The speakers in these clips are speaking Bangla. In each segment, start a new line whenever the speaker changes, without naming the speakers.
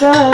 Yeah.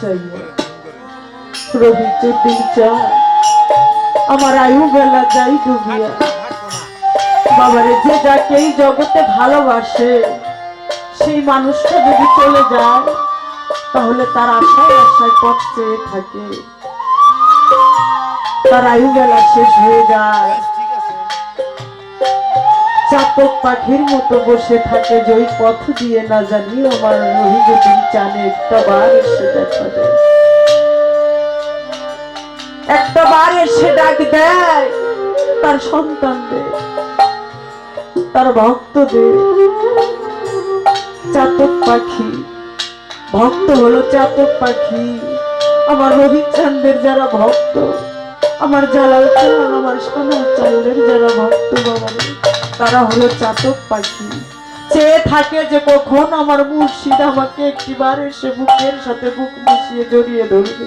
চাই রবিচুদ্দিন চায়। আমার আয়ু বেলা যাই ডুবিয়া। বাবারে যে যাকে এই জগতে ভালোবাসে, সেই মানুষটা যদি চলে যায়, তাহলে তার আশায় আশায় পথ চেয়ে থাকে। তার আয়ু বেলা শেষ হয়ে যায়। চাতক পাখির মতো বসে থাকে যে পথ দিয়ে না জানি আমার রহিজুদ্দিন চানে একটা বার এসে দেখা দেয় একটা বার এসে ডাক দেয়, তার সন্তানদের তার ভক্তদের চাতক পাখি, ভক্ত হলো চাতক পাখি। আমার রবিচান্দের যারা ভক্ত, আমার জালাল চাল আমার সোনার চালের যারা ভক্ত বাবারে তারা হলো চাতক পাখি। চেয়ে থাকে যে কখন আমার মুর্শিদ আমাকে একটিবার এসে বুকের সাথে বুক মিশিয়ে জড়িয়ে ধরবে।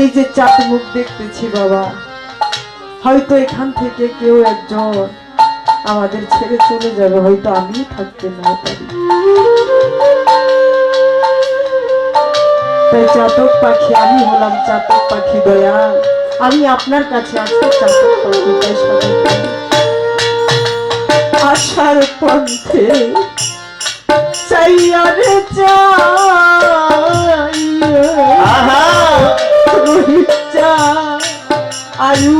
এই যে চাঁদ মুখ দেখতেছি বাবা, হয়তো এখান থেকে কেউ একজন আমাদের ছেড়ে চলে যাবে, হয়তো আমি থাকতে না পারি। তাই চাতক পাখি, আমি হলাম চাতক পাখি দয়া আমি আপনার কাছে আজকে আশার পন্থে চাইয়া রে চাইয়া রোহিত চা আয়ু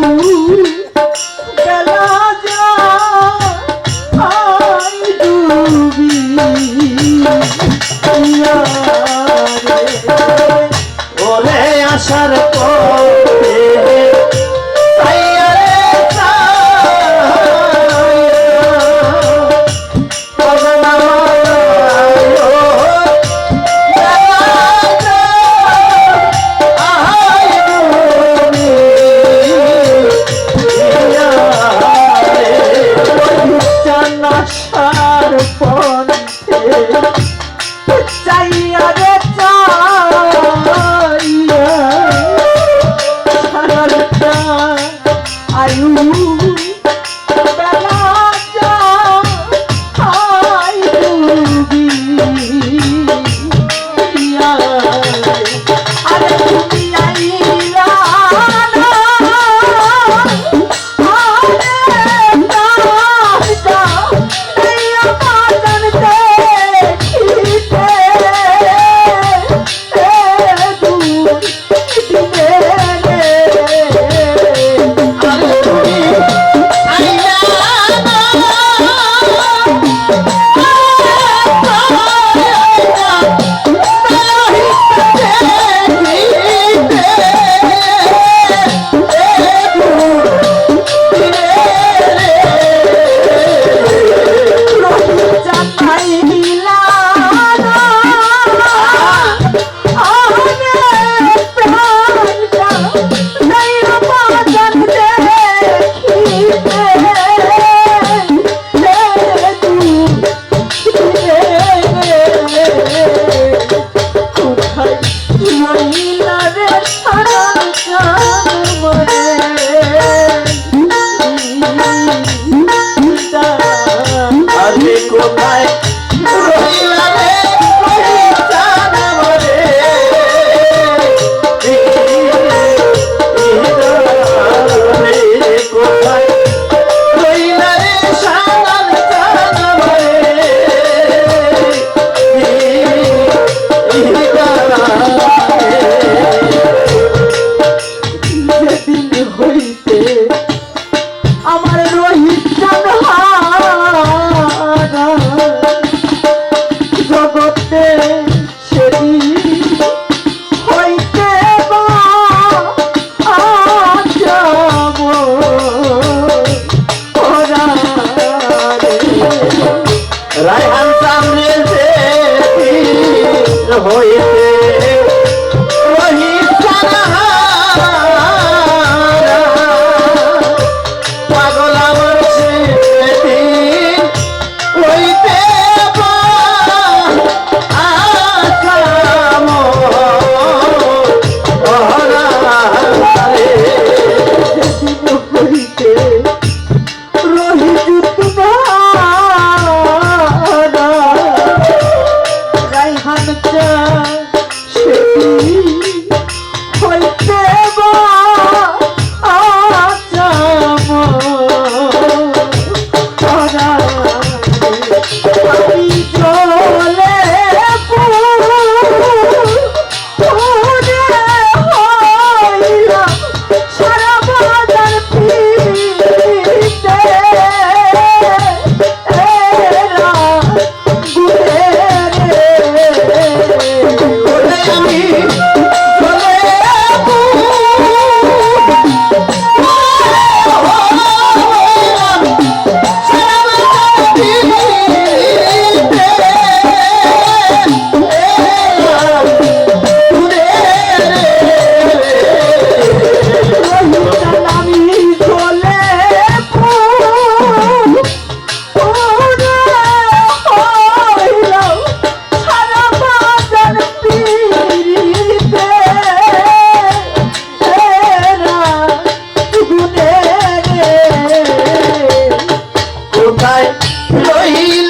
আয়ু
কোথায় রহিলা